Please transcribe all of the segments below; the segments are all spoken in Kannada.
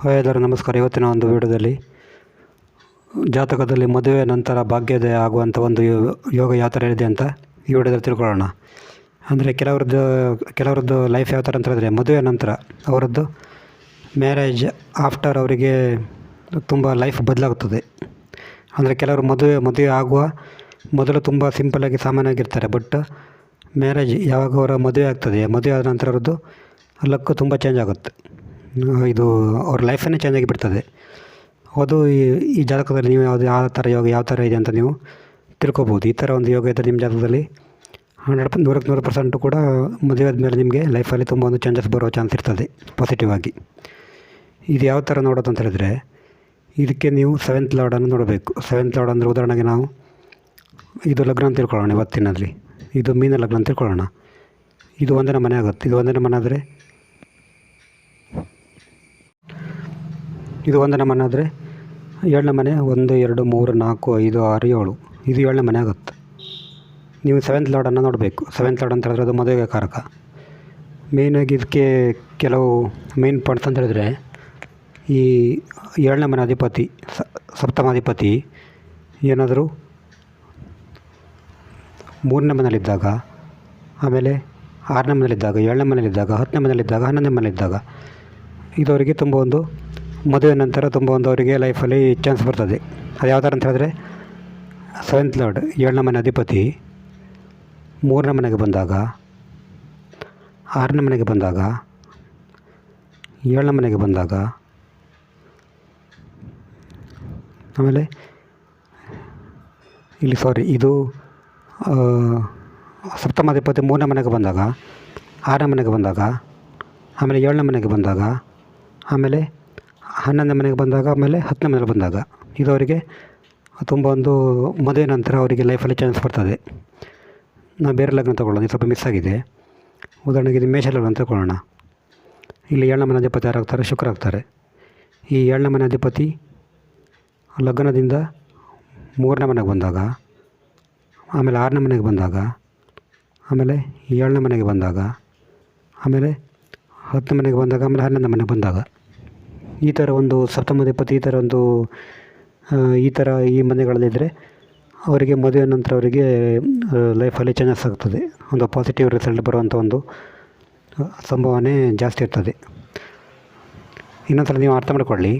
ಹಾಯ್ ನಮಸ್ಕಾರ. ಇವತ್ತಿನ ಒಂದು ವಿಡಿಯೋದಲ್ಲಿ ಜಾತಕದಲ್ಲಿ ಮದುವೆ ನಂತರ ಭಾಗ್ಯೋದಯ ಆಗುವಂಥ ಒಂದು ಯೋಗ ಯಾವ ಥರ ಇದೆ ಅಂತ ಈ ವಿಡಿಯೋದಲ್ಲಿ ತಿಳ್ಕೊಳ್ಳೋಣ. ಅಂದರೆ ಕೆಲವ್ರದ್ದು ಕೆಲವ್ರದ್ದು ಲೈಫ್ ಯಾವ ಥರ ಅಂತ ಹೇಳಿದ್ರೆ, ಮದುವೆ ನಂತರ ಅವರದ್ದು ಮ್ಯಾರೇಜ್ ಆಫ್ಟರ್ ಅವರಿಗೆ ತುಂಬ ಲೈಫ್ ಬದಲಾಗುತ್ತದೆ ಅಂದರೆ ಕೆಲವರು ಮದುವೆ ಮದುವೆ ಆಗುವ ಮೊದಲು ತುಂಬ ಸಿಂಪಲ್ಲಾಗಿ ಸಾಮಾನ್ಯವಾಗಿರ್ತಾರೆ ಬಟ್ ಮ್ಯಾರೇಜ್ ಯಾವಾಗ ಅವರ ಮದುವೆ ಆಗ್ತದೆ ಮದುವೆ ಆದ ನಂತರ ಅವ್ರದ್ದು ಲಕ್ಕು ತುಂಬ ಚೇಂಜ್ ಆಗುತ್ತೆ. ಇದು ಅವ್ರ ಲೈಫನ್ನೇ ಚೇಂಜ್ ಆಗಿ ಬಿಡ್ತದೆ ಅದು ಈ ಈ ಜಾತಕದಲ್ಲಿ ನೀವು ಯಾವುದು, ಯಾವ ಥರ ಯೋಗ, ಯಾವ ಥರ ಇದೆ ಅಂತ ನೀವು ತಿಳ್ಕೊಬೋದು. ಈ ಥರ ಒಂದು ಯೋಗ ಇದ್ದರೆ ನಿಮ್ಮ ಜಾತಕದಲ್ಲಿ ಹಂಡ್ರೆಡ್ ಪ, ನೂರಕ್ಕೆ ನೂರು ಪರ್ಸೆಂಟು ಕೂಡ ಮದುವೆ ಆದಮೇಲೆ ನಿಮಗೆ ಲೈಫಲ್ಲಿ ತುಂಬ ಒಂದು ಚೇಂಜಸ್ ಬರೋ ಚಾನ್ಸ್ ಇರ್ತದೆ ಪಾಸಿಟಿವ್ ಆಗಿ. ಇದು ಯಾವ ಥರ ನೋಡೋದು ಅಂತ ಹೇಳಿದ್ರೆ, ಇದಕ್ಕೆ ನೀವು ಸೆವೆಂತ್ ಲಾರ್ಡನ್ನು ನೋಡಬೇಕು. ಸೆವೆಂತ್ ಲಾರ್ಡ್ ಅಂದರೆ ಉದಾಹರಣೆಗೆ ನಾವು ಇದು ಲಗ್ನ ಅಂತ ತಿಳ್ಕೊಳ್ಳೋಣ ಇವತ್ತಿನಲ್ಲಿ ಇದು ಮೀನ ಲಗ್ನ ಅಂತ ತಿಳ್ಕೊಳ್ಳೋಣ. ಇದು ಒಂದನೇ ಮನೆ ಆಗುತ್ತೆ. ಇದು ಒಂದನೇ ಮನೆ ಆದರೆ ಇದು ಒಂದು ಮನೆ ಆದರೆ ಏಳನೇ ಮನೆ ಒಂದು, ಎರಡು, ಮೂರು, ನಾಲ್ಕು, ಐದು, ಆರು, ಏಳು. ಇದು ಏಳನೇ ಮನೆ ಆಗುತ್ತೆ. ನೀವು ಸೆವೆಂತ್ ಲಾರ್ಡನ್ನು ನೋಡಬೇಕು. ಸೆವೆಂತ್ ಲಾರ್ಡ್ ಅಂತ ಹೇಳಿದ್ರೆ ಅದು ಮದುವೆ ಕಾರಕ. ಮೇಯ್ನಾಗಿ ಇದಕ್ಕೆ ಕೆಲವು ಮೇನ್ ಪಾಯಿಂಟ್ಸ್ ಅಂತ ಹೇಳಿದ್ರೆ ಈ ಏಳನೇ ಮನೆ ಅಧಿಪತಿ ಸಪ್ತಮಾಧಿಪತಿ ಏನಾದರೂ ಮೂರನೇ ಮನೇಲಿದ್ದಾಗ ಆಮೇಲೆ ಆರನೇ ಮನೇಲಿದ್ದಾಗ ಏಳನೇ ಮನೇಲಿದ್ದಾಗ ಹತ್ತನೇ ಮನೇಲಿದ್ದಾಗ ಹನ್ನೊಂದನೇ ಮನೇಲಿದ್ದಾಗ ಇದು ಅವರಿಗೆ ತುಂಬ ಒಂದು ಮದುವೆ ನಂತರ ತುಂಬ ಒಂದು ಅವರಿಗೆ ಲೈಫಲ್ಲಿ ಚಾನ್ಸ್ ಬರ್ತದೆ. ಅದು ಯಾವ ಥರ ಅಂತ ಹೇಳಿದ್ರೆ ಸೆವೆಂತ್ ಲಾರ್ಡ್ ಏಳನೇ ಮನೆ ಅಧಿಪತಿ, ಮೂರನೇ ಮನೆಗೆ ಬಂದಾಗ, ಆರನೇ ಮನೆಗೆ ಬಂದಾಗ, ಏಳನೇ ಮನೆಗೆ ಬಂದಾಗ, ಆಮೇಲೆ ಇಲ್ಲಿ ಸಾರಿ ಇದು ಸಪ್ತಮಾಧಿಪತಿ ಮೂರನೇ ಮನೆಗೆ ಬಂದಾಗ, ಆರನೇ ಮನೆಗೆ ಬಂದಾಗ, ಆಮೇಲೆ ಏಳನೇ ಮನೆಗೆ ಬಂದಾಗ, ಆಮೇಲೆ ಹನ್ನೊಂದನೇ ಮನೆಗೆ ಬಂದಾಗ ಆಮೇಲೆ ಹತ್ತನೇ ಮನೆಗೆ ಬಂದಾಗ. ಇದು ಅವರಿಗೆ ತುಂಬ ಒಂದು ಮದುವೆ ನಂತರ ಅವರಿಗೆ ಲೈಫಲ್ಲಿ ಚಾನ್ಸ್ ಬರ್ತದೆ. ನಾವು ಬೇರೆ ಲಗ್ನ ತೊಗೊಳ್ಳೋಣ, ಇದು ಸ್ವಲ್ಪ ಮಿಸ್ ಆಗಿದೆ. ಉದಾಹರಣೆಗೆ ಇದು ಮೇಷ ಲಗ್ನ ತಗೊಳ್ಳೋಣ. ಇಲ್ಲಿ ಏಳನೇ ಮನೆ ಅಧಿಪತಿ ಯಾರಾಗ್ತಾರೆ ಶುಕ್ರ ಆಗ್ತಾರೆ. ಈ ಏಳನೇ ಮನೆ ಅಧಿಪತಿ ಲಗ್ನದಿಂದ ಮೂರನೇ ಮನೆಗೆ ಬಂದಾಗ, ಆಮೇಲೆ ಆರನೇ ಮನೆಗೆ ಬಂದಾಗ, ಆಮೇಲೆ ಏಳನೇ ಮನೆಗೆ ಬಂದಾಗ, ಆಮೇಲೆ ಹತ್ತನೇ ಮನೆಗೆ ಬಂದಾಗ, ಆಮೇಲೆ ಹನ್ನೊಂದನೇ ಮನೆಗೆ ಬಂದಾಗ. ಈ ಥರ ಒಂದು ಸಪ್ತಮಾಧಿಪತಿ ಈ ಥರ ಒಂದು ಈ ಥರ ಈ ಮನೆಗಳಲ್ಲಿದ್ದರೆ ಅವರಿಗೆ ಮದುವೆ ನಂತರ ಅವರಿಗೆ ಲೈಫಲ್ಲಿ ಚೇಂಜಸ್ ಆಗ್ತದೆ. ಒಂದು ಪಾಸಿಟಿವ್ ರಿಸಲ್ಟ್ ಬರುವಂಥ ಒಂದು ಸಂಭಾವನೆ ಜಾಸ್ತಿ ಇರ್ತದೆ. ಇನ್ನೊಂದು ಸಲ ನೀವು ಅರ್ಥ ಮಾಡಿಕೊಳ್ಳಿ.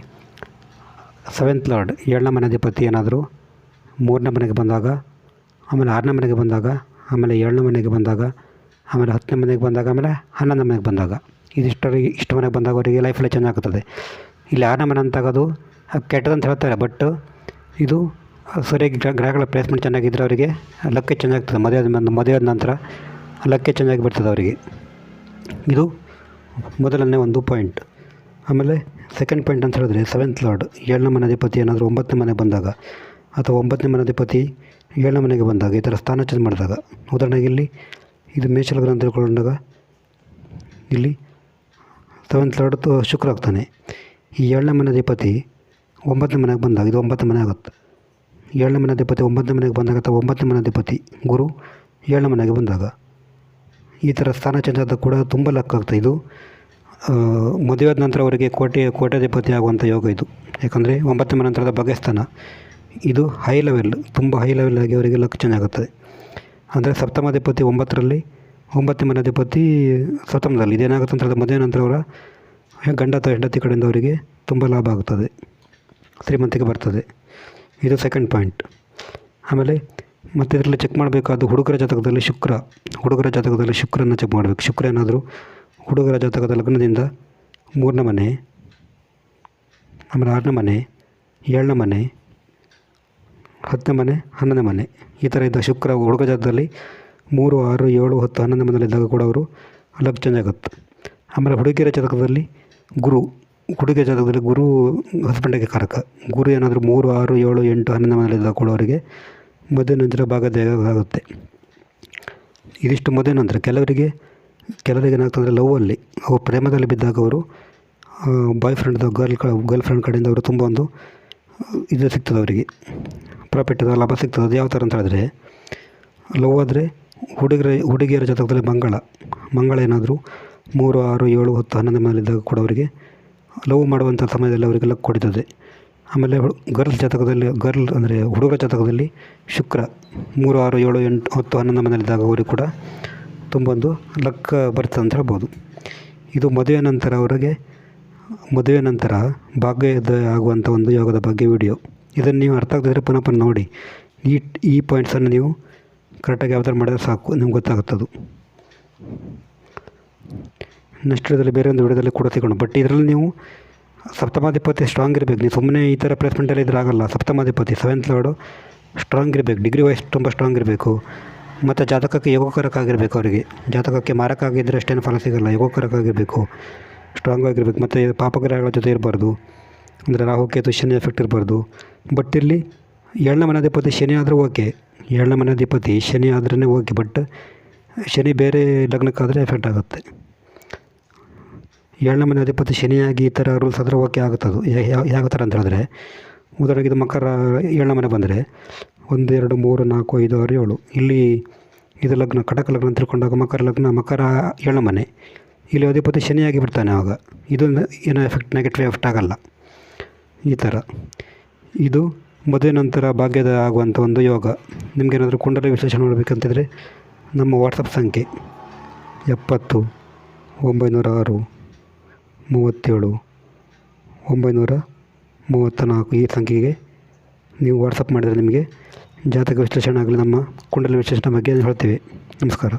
ಸೆವೆಂತ್ ಲಾರ್ಡ್ ಏಳನೇ ಮನೆ ಅಧಿಪತಿ ಏನಾದರೂ, ಮೂರನೇ ಮನೆಗೆ ಬಂದಾಗ, ಆಮೇಲೆ ಆರನೇ ಮನೆಗೆ ಬಂದಾಗ, ಆಮೇಲೆ ಏಳನೇ ಮನೆಗೆ ಬಂದಾಗ, ಆಮೇಲೆ ಹತ್ತನೇ ಮನೆಗೆ ಬಂದಾಗ, ಆಮೇಲೆ ಹನ್ನೊಂದನೇ ಮನೆಗೆ ಬಂದಾಗ ಇದಿಷ್ಟರಿಗೆ ಇಷ್ಟು ಮನೆಗೆ ಬಂದಾಗ ಅವರಿಗೆ ಲೈಫಲ್ಲಿ ಚೇಂಜ್ ಆಗ್ತದೆ. ಇಲ್ಲಿ ಆರನೇ ಮನೆ ಅಂತ ಆಗೋದು ಕೆಟ್ಟದಂತ ಹೇಳ್ತಾರೆ ಬಟ್ ಇದು ಸರಿಯಾಗಿ ಗ್ರಹ ಗ್ರಹಗಳ ಪ್ಲೇಸ್ಮೆಂಟ್ ಚೆನ್ನಾಗಿದ್ದರೆ ಅವರಿಗೆ ಲಕ್ಕೆ ಚೆನ್ನಾಗ್ತದೆ. ಮದುವೆ ಆದ ಮದುವೆ ಆದ ನಂತರ ಲಕ್ಕೆ ಚೆನ್ನಾಗಿ ಬರ್ತದೆ ಅವರಿಗೆ. ಇದು ಮೊದಲನೇ ಒಂದು ಪಾಯಿಂಟ್ ಆಮೇಲೆ ಸೆಕೆಂಡ್ ಪಾಯಿಂಟ್ ಅಂತ ಹೇಳಿದ್ರೆ ಸೆವೆಂತ್ ಲಾರ್ಡ್ ಏಳನೇ ಮನೆ ಅಧಿಪತಿ ಏನಾದರೂ ಒಂಬತ್ತನೇ ಮನೆಗೆ ಬಂದಾಗ ಅಥವಾ ಒಂಬತ್ತನೇ ಮನೆ ಅಧಿಪತಿ ಏಳನೇ ಮನೆಗೆ ಬಂದಾಗ ಈ ಥರ ಸ್ಥಾನ ಚೇಂಜ್ ಮಾಡಿದಾಗ, ಉದಾಹರಣೆಗೆ ಇಲ್ಲಿ ಇದು ಮೇಷಲಗ್ನ ಅಂತ ತಿಳ್ಕೊಂಡಾಗ ಇಲ್ಲಿ ಸೆವೆಂತ್ ಲಾರ್ಡ್ ಶುಕ್ರ ಆಗ್ತಾನೆ. ಈ ಏಳನೇ ಮನೆ ಅಧಿಪತಿ ಒಂಬತ್ತನೇ ಮನೆಗೆ ಬಂದಾಗ, ಇದು ಒಂಬತ್ತನೇ ಮನೆ ಆಗುತ್ತೆ. ಏಳನೇ ಮನೆ ಅಧಿಪತಿ ಒಂಬತ್ತನೇ ಮನೆಗೆ ಬಂದಾಗ ಅಥವಾ ಒಂಬತ್ತನೇ ಮನೆ ಅಧಿಪತಿ ಗುರು ಏಳನೇ ಮನೆಗೆ ಬಂದಾಗ, ಈ ಥರ ಸ್ಥಾನ ಚೇಂಜ್ ಆದಾಗ ಕೂಡ ತುಂಬ ಲಕ್ ಆಗ್ತದೆ ಇದು. ಮದುವೆ ಆದ ನಂತರ ಅವರಿಗೆ ಕೋಟೆ, ಕೋಟ್ಯಾಧಿಪತಿ ಆಗುವಂಥ ಯೋಗ ಇದು. ಯಾಕಂದರೆ ಒಂಬತ್ತನೇ ಮನೆ ನಂತರದ ಭಾಗ್ಯಸ್ಥಾನ, ಇದು ಹೈ ಲೆವೆಲ್ ತುಂಬ ಹೈ ಲೆವೆಲ್ ಆಗಿ ಅವರಿಗೆ ಲಕ್ ಚೇಂಜ್ ಆಗುತ್ತದೆ. ಅಂದರೆ ಸಪ್ತಮಾಧಿಪತಿ ಒಂಬತ್ತರಲ್ಲಿ, ಒಂಬತ್ತನೇ ಮನೆ ಅಧಿಪತಿ ಸಪ್ತಮದಲ್ಲಿ, ಇದೇನಾಗುತ್ತೆ ಅಂತ ಹೇಳಿದ್ರೆ ಮದುವೆ ನಂತರ ಅವರ ಗಂಡ ಅಥವಾ ಹೆಂಡತಿ ಕಡೆಯಿಂದ ಅವರಿಗೆ ತುಂಬ ಲಾಭ ಆಗುತ್ತದೆ ಶ್ರೀಮಂತಿಗೆ ಬರ್ತದೆ. ಇದು ಸೆಕೆಂಡ್ ಪಾಯಿಂಟ್ ಆಮೇಲೆ ಮತ್ತು ಇದರಲ್ಲಿ ಚೆಕ್ ಮಾಡಬೇಕಾದ ಹುಡುಗರ ಜಾತಕದಲ್ಲಿ ಶುಕ್ರ. ಹುಡುಗರ ಜಾತಕದಲ್ಲಿ ಶುಕ್ರನ ಚೆಕ್ ಮಾಡಬೇಕು. ಶುಕ್ರ ಏನಾದರೂ ಹುಡುಗರ ಜಾತಕದ ಲಗ್ನದಿಂದ ಮೂರನೇ ಮನೆ, ಆಮೇಲೆ ಆರನೇ ಮನೆ, ಏಳನೇ ಮನೆ, ಹತ್ತನೇ ಮನೆ, ಹನ್ನೊಂದನೇ ಮನೆ. ಈ ಥರ ಇದ್ದ ಶುಕ್ರ ಹುಡುಗ ಜಾತಕದಲ್ಲಿ ಮೂರು, ಆರು, ಏಳು, ಹತ್ತು, ಹನ್ನೊಂದನೇ ಮನೆಯಲ್ಲಿದ್ದಾಗ ಕೂಡ ಅವರು ಲಗ್ ಚೇಂಜ್ ಆಗುತ್ತೆ. ಆಮೇಲೆ ಹುಡುಗಿಯರ ಜಾತಕದಲ್ಲಿ ಗುರು ಹುಡುಗಿಯ ಜಾಗದಲ್ಲಿ ಗುರು ಹಸ್ಬೆಂಡಿಗೆ ಕಾರಕ. ಗುರು ಏನಾದರೂ ಮೂರು, ಆರು, ಏಳು, ಎಂಟು ಹನ್ನೊಂದು ಮನೆಯಲ್ಲಿ ಕೂಡ ಅವರಿಗೆ ಮದುವೆ ನಂತರ ಭಾಗ ಆಗುತ್ತೆ ಇದಿಷ್ಟು ಮದುವೆ ನಂತರ ಕೆಲವರಿಗೆ ಕೆಲವರಿಗೆ ಏನಾಗ್ತದೆ ಲವ್ವಲ್ಲಿ ಅವರು ಪ್ರೇಮದಲ್ಲಿ ಬಿದ್ದಾಗ ಅವರು boyfriend girl girlfriend ಕಡೆಯಿಂದ ಅವರು ತುಂಬ ಒಂದು, ಇದು ಸಿಗ್ತದೆ ಅವರಿಗೆ. ಪ್ರಾಫಿಟ್ ಲಾಭ ಸಿಗ್ತದೆ. ಅದು ಯಾವ ಥರ ಅಂತ ಹೇಳಿದ್ರೆ ಲವ್ ಆದರೆ ಹುಡುಗರ, ಹುಡುಗಿಯರ ಜಾತಕದಲ್ಲಿ ಮಂಗಳ. ಮಂಗಳ ಏನಾದರೂ ಮೂರು, ಆರು, ಏಳು, ಹತ್ತು, ಹನ್ನೊಂದು ಮೇಲಿದ್ದಾಗ ಕೂಡ ಅವರಿಗೆ ಲವ್ ಮಾಡುವಂಥ ಸಮಯದಲ್ಲಿ ಅವರಿಗೆಲ್ಲ ಲಕ್ ಕೊಡ್ತದೆ. ಆಮೇಲೆ ಗರ್ಲ್ ಜಾತಕದಲ್ಲಿ, ಗರ್ಲ್ ಅಂದರೆ ಹುಡುಗರ ಜಾತಕದಲ್ಲಿ ಶುಕ್ರ ಮೂರು, ಆರು, ಏಳು, ಎಂಟು, ಹತ್ತು, ಹನ್ನೊಂದು ಮನೆಯಲ್ಲಿದ್ದಾಗ ಅವರಿಗೆ ಕೂಡ ತುಂಬ ಒಂದು ಲಕ್ ಬರ್ತದೆ ಅಂತ ಹೇಳ್ಬೋದು. ಇದು ಮದುವೆ ನಂತರ ಅವರಿಗೆ, ಮದುವೆ ನಂತರ ಭಾಗ್ಯದ ಆಗುವಂಥ ಒಂದು ಯೋಗದ ಬಗ್ಗೆ ವಿಡಿಯೋ. ಇದನ್ನು ನೀವು ಅರ್ಥ ಆಗದಿದ್ದರೆ ಪುನಃ ಪುನಃ ನೋಡಿ. ಈ ಈ ಪಾಯಿಂಟ್ಸನ್ನು ನೀವು ಕರೆಕ್ಟಾಗಿ ಯಾವ ಥರ ಮಾಡಿದ್ರೆ ಸಾಕು, ನಿಮ್ಗೆ ಗೊತ್ತಾಗುತ್ತದು. ನೆಕ್ಸ್ಟ್ ಇದರಲ್ಲಿ ಬೇರೆ ಒಂದು ವಿಡಿಯೋದಲ್ಲಿ ಕೂಡ ಸಿಗೋಣ ಬಟ್ ಇದರಲ್ಲಿ ನೀವು ಸಪ್ತಮಾಧಿಪತಿ ಸ್ಟ್ರಾಂಗ್ ಇರಬೇಕು. ನೀವು ಸುಮ್ಮನೆ ಈ ಥರ ಪ್ಲೇಸ್ಮೆಂಟಲ್ಲಿ ಇದ್ರೆ ಆಗಲ್ಲ. ಸಪ್ತಮಾಧಿಪತಿ ಸೆವೆಂತ್ ಲಾರ್ಡು ಸ್ಟ್ರಾಂಗ್ ಇರಬೇಕು. ಡಿಗ್ರಿ ವೈಸ್ ತುಂಬ ಸ್ಟ್ರಾಂಗ್ ಇರಬೇಕು. ಮತ್ತು ಜಾತಕಕ್ಕೆ ಯೋಗಕರಕ್ಕಾಗಿರಬೇಕು ಅವರಿಗೆ. ಜಾತಕಕ್ಕೆ ಮಾರಕ್ಕಾಗಿದ್ದರೆ ಅಷ್ಟೇನು ಫಲ ಸಿಗಲ್ಲ. ಯೋಗಕರಕ್ಕಾಗಿರಬೇಕು ಸ್ಟ್ರಾಂಗ್ ಆಗಿರಬೇಕು. ಮತ್ತು ಪಾಪಗ್ರಹಗಳ ಜೊತೆ ಇರಬಾರ್ದು. ಅಂದರೆ ರಾಹುಕೇತು ಶನಿ ಎಫೆಕ್ಟ್ ಇರಬಾರ್ದು. ಬಟ್ ಇಲ್ಲಿ ಏಳನೇ ಮನಾಧಿಪತಿ ಶನಿ ಆದರೂ ಓಕೆ ಏಳನೇ ಮನಾಧಿಪತಿ ಶನಿ ಆದ್ರೇ ಓಕೆ ಬಟ್ ಶನಿ ಬೇರೆ ಲಗ್ನಕ್ಕಾದರೆ ಎಫೆಕ್ಟ್ ಆಗುತ್ತೆ. ಏಳನೇ ಮನೆ ಅಧಿಪತಿ ಶನಿಯಾಗಿ ಈ ಥರ ರೂಲ್ಸ್ ಆದರೆ ಓಕೆ ಆಗುತ್ತದು. ಯಾವ ಥರ ಅಂತ ಹೇಳಿದ್ರೆ, ಉದಾಹರಣೆಗೆ ಇದು ಮಕರ ಏಳನೇ ಮನೆ ಬಂದರೆ, ಒಂದು, ಎರಡು, ಮೂರು, ನಾಲ್ಕು, ಐದು, ಆರು, ಏಳು, ಇಲ್ಲಿ ಇದು ಲಗ್ನ, ಕಟಕ ಲಗ್ನ ತಿಳ್ಕೊಂಡಾಗ ಮಕರ ಲಗ್ನ, ಮಕರ ಏಳನೇ ಮನೆ, ಇಲ್ಲಿ ಅಧಿಪತಿ ಶನಿಯಾಗಿ ಬಿಡ್ತಾನೆ ಆವಾಗ. ಇದು ಏನೋ ಎಫೆಕ್ಟ್ ನೆಗೆಟಿವ್ ಎಫೆಕ್ಟ್ ಆಗಲ್ಲ. ಈ ಥರ. ಇದು ಮದುವೆ ನಂತರ ಭಾಗ್ಯದ ಆಗುವಂಥ ಒಂದು ಯೋಗ. ನಿಮಗೇನಾದರೂ ಕುಂಡಲ ವಿಶ್ಲೇಷಣೆ ಮಾಡಬೇಕಂತಿದ್ರೆ ನಮ್ಮ ವಾಟ್ಸಪ್ ಸಂಖ್ಯೆ ಎಪ್ಪತ್ತು ಒಂಬೈನೂರ ಆರು ಮೂವತ್ತೇಳು, ಒಂಬೈನೂರ ಮೂವತ್ತ ನಾಲ್ಕು ಈ ಸಂಖ್ಯೆಗೆ ನೀವು ವಾಟ್ಸಪ್ ಮಾಡಿದರೆ ನಿಮಗೆ ಜಾತಕ ವಿಶ್ಲೇಷಣೆ ಆಗಲಿ, ನಮ್ಮ ಕುಂಡಲಿ ವಿಶ್ಲೇಷಣೆ ಬಗ್ಗೆ ಹೇಳ್ತೀವಿ. ನಮಸ್ಕಾರ.